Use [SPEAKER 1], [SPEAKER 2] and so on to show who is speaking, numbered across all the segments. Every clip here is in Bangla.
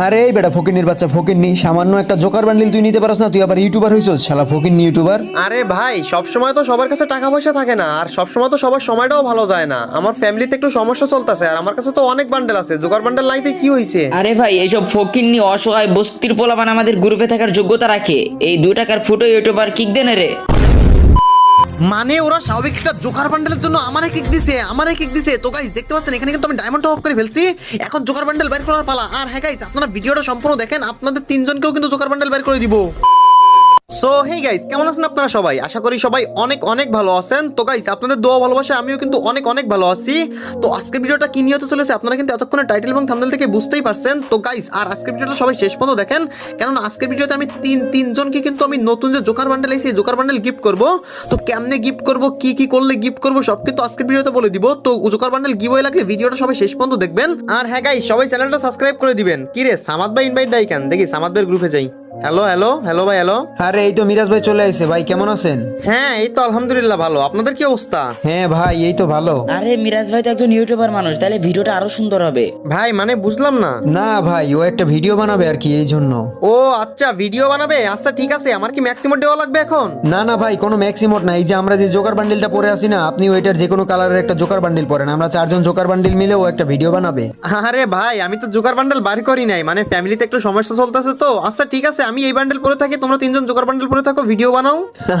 [SPEAKER 1] আরে এই বেটা ফকিনির বাচ্চা ফকির নি সামান্য একটা জোকার বান্ডিল তুই নিতে পারস না তুই আবার ইউটিউবার হইছস শালা ফকির নি ইউটিউবার
[SPEAKER 2] আরে ভাই সব সময় তো সবার কাছে টাকা পয়সা থাকে না আর সব সময় তো সবার সময়টাও ভালো যায় না। আমার ফ্যামিলিতে একটু সমস্যা চলতেছে আর আমার কাছে তো অনেক বান্ডেল আছে। জোকার বান্ডেল লাইতে কি হয়েছে
[SPEAKER 3] আরে ভাই এইসব ফকিন্নি অসহায় বস্তির পোলাপান আমাদের গ্রুপে থাকার যোগ্যতা রাখে। এই দু টাকার ফুটো ইউটিউবার কিক দেন রে।
[SPEAKER 2] মানে ওরা স্বাভাবিক একটা জোকার বান্ডেলের জন্য আমারে কিক দিছে, আমারে কিক দিছে। তো গাইস দেখতে পাচ্ছেন, এখানে কিন্তু আমি ডায়মন্ড অফ করে ফেলছি। এখন জোকার বান্ডেল বের করার পালা। আর হ্যাঁ গাইজ আপনারা ভিডিওটা সম্পূর্ণ দেখেন, আপনাদের তিনজনকেও কিন্তু জোকার বান্ডেল বের করে দিব। সো হে গাইস কেমন আছেন আপনারা সবাই? আশা করি সবাই অনেক অনেক ভালো আছেন। তো গাইস আপনাদের দোয়া ভালোবাসা আমিও কিন্তু অনেক অনেক ভালো আছি। তো আজকের ভিডিওটা কি নিয়ে চলেছে আপনারা কিন্তু এতক্ষণে টাইটেল এবং থাম্বনেল থেকে বুঝতেই পারছেন। তো গাইস আর আজকের ভিডিওটা সবাই শেষ পর্যন্ত দেখেন। কেননা আজকের ভিডিওতে আমি তিন, তিনজনকে কিন্তু আমি নতুন যে জোকার বান্ডেল এসে জোকার বান্ডেল গিফট করব। তো কেমনে গিফট করব, কি কি করলে গিফট করব, সব কিন্তু আজকের ভিডিওতে বলে দিব। তো জোকার বান্ডেল গিভ হয়ে লাগলে ভিডিওটা সবাই শেষ পর্যন্ত দেখবেন। আর হ্যাঁ গাইস সবাই চ্যানেলটা সাবস্ক্রাইব করে দিবেন। কি রে, সামাদ ভাই ইনভাইট দেয় কেন? দেখি, সামাদ ভাইয়ের গ্রুপে যাই। হ্যালো হ্যালো হ্যালো ভাই হ্যালো
[SPEAKER 1] আরে এই তো মিরাজ ভাই চলে আইছে। ভাই কেমন আছেন?
[SPEAKER 2] হ্যাঁ এই তো আলহামদুলিল্লাহ ভালো। আপনাদের কি অবস্থা?
[SPEAKER 1] হ্যাঁ ভাই এই তো ভালো।
[SPEAKER 3] আরে মিরাজ ভাই তো একজন ইউটিউবার মানুষ তাহলে ভিডিওটা আরও সুন্দর হবে।
[SPEAKER 2] ভাই মানে বুঝলাম না।
[SPEAKER 1] না ভাই ও একটা ভিডিও বানাবে আর কি এই জন্য।
[SPEAKER 2] ও আচ্ছা ভিডিও বানাবে? আচ্ছা ঠিক আছে। আমার কি ম্যাক্সিমাম দেওয়া লাগবে এখন?
[SPEAKER 1] না না ভাই কোনো ম্যাক্সিমোট না এই যে আমরা যে জোকার বান্ডিলটা পরে আসি না আপনি ওইটার যে কোনো কালারের একটা জোকার বান্ডিল পরেন। আমরা চারজন জোকার বান্ডিল মিলে ও একটা ভিডিও বানাবে।
[SPEAKER 2] আরে ভাই আমি তো জোকার বান্ডেল বার করি নাই। মানে ফ্যামিলিতে একটু সমস্যা চলতেছে তো। আচ্ছা ঠিক আছে। আমি এই বান্ডেল পরে থাকি তোমরা তিনজন জোকার বান্ডেল পরে থাকো ভিডিও বানাও।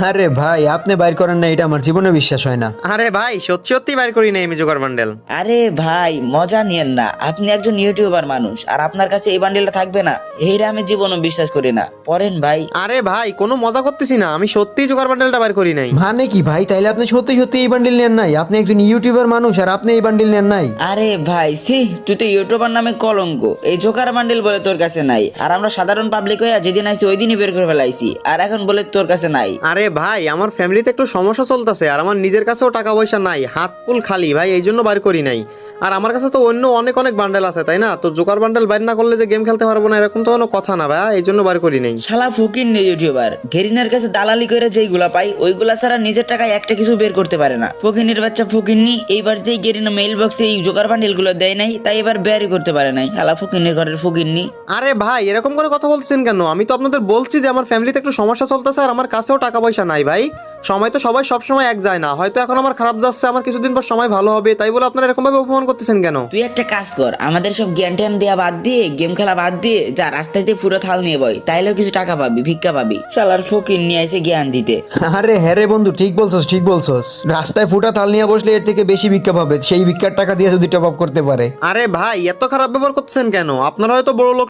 [SPEAKER 1] আরে ভাই আপনি বাইর করেন না এটা আমার জীবনে বিশ্বাস হয় না।
[SPEAKER 2] আরে ভাই সত্যি সত্যি বার করি নাই আমি জোকার বান্ডেল
[SPEAKER 3] আরে ভাই মজা নিয়েন না। আপনি একজন ইউটিউবার মানুষ আর আপনার কাছে এই বান্ডেলটা থাকবে না। এইটা আমি জীবনও বিশ্বাস করি না। পড়েন ভাই।
[SPEAKER 2] আরে ভাই কোনো মজা করতেছি না আমি সত্যিই জোকার বান্ডেলটা বার করি নাই।
[SPEAKER 1] মানে কি ভাই তাইলে আপনি সত্যি সত্যি এই বান্ডিল নেন নাই? আপনি একজন ইউটিউবার মানুষ আর আপনি এই বান্ডিল নেন নাই?
[SPEAKER 3] আরে ভাই সি তুই তো ইউটিউবার নামে কলঙ্ক। এই জোকার বান্ডেল বলে তোর কাছে নাই। আর আমরা সাধারণ পাবলিক হয়ে যেদিন আইছি ওই দিনই বের করে ফেলাইছি। আর এখন বলে তোর কাছে নাই।
[SPEAKER 2] আরে ভাই আমার ফ্যামিলিতে একটু সমস্যা চলতেছে আর আমার নিজের কাছেও টাকা পয়সা নাই হাত পুল খালি ভাই এই জন্য বার করি নাই। আর আমার কাছে তো অন্য অনেক অনেক বান্ডেল আছে তাই না? তো জোকার বান্ডেল বাইর না করলে যে গেম খেলতে পারব না এরকম তো কোনো কথা না ভাই এই জন্য বার করি নাই।
[SPEAKER 3] শালা ফকির নেই ইউটিউবার। গেরিনার কাছে দালালি করে যেইগুলা পাই ওইগুলা ছাড়া নিজের টাকায় একটা কিছু বের করতে পারে না। ফকিনের বাচ্চা ফকিরনি এইবার যেই গেরিনা মেইল বক্সে এই জোকার বান্ডিলগুলো দেয় নাই তাই এবার বেরই করতে পারে নাই। শালা ফকিনের ঘরের ফকিরনি
[SPEAKER 2] আরে ভাই এরকম করে কথা বলছেন কেন? আমি তো আপনাদের বলছি যে আমার ফ্যামিলিতে একটু সমস্যা চলতেছে আর আমার কাছেও টাকা পয়সা নাই ভাই। সময় তো সবাই সব সময় এক যায় না। হয়তো এখন আমার খারাপ যাচ্ছে আমার কিছুদিন পর সময় ভালো হবে তাই বলে আপনারা এরকম ভাবে অপমান করতেছেন কেন?
[SPEAKER 3] তুই একটা কাজ কর আমাদের সব জ্ঞান ট্যান দেওয়া বাদ দিয়ে গেম খেলা বাদ দিয়ে যা রাস্তায় দিয়ে পুরো থাল নিয়ে বই তাইলেও কিছু টাকা পাবি ভিক্ষা পাবি। শালার ফকির নিয়ে এসে জ্ঞান দিতে।
[SPEAKER 1] আরে হ্যাঁ রে বন্ধু ঠিক বলছস ঠিক বলছস। রাস্তায় ফুটা থাল নিয়ে বসলে এর থেকে বেশি ভিক্ষা পাবে সেই ভিক্ষার টাকা দিয়ে যদি টপ আপ করতে পারে।
[SPEAKER 2] আরে ভাই এত খারাপ ব্যবহার করতেছেন কেন? আপনারা হয়তো বড় লোক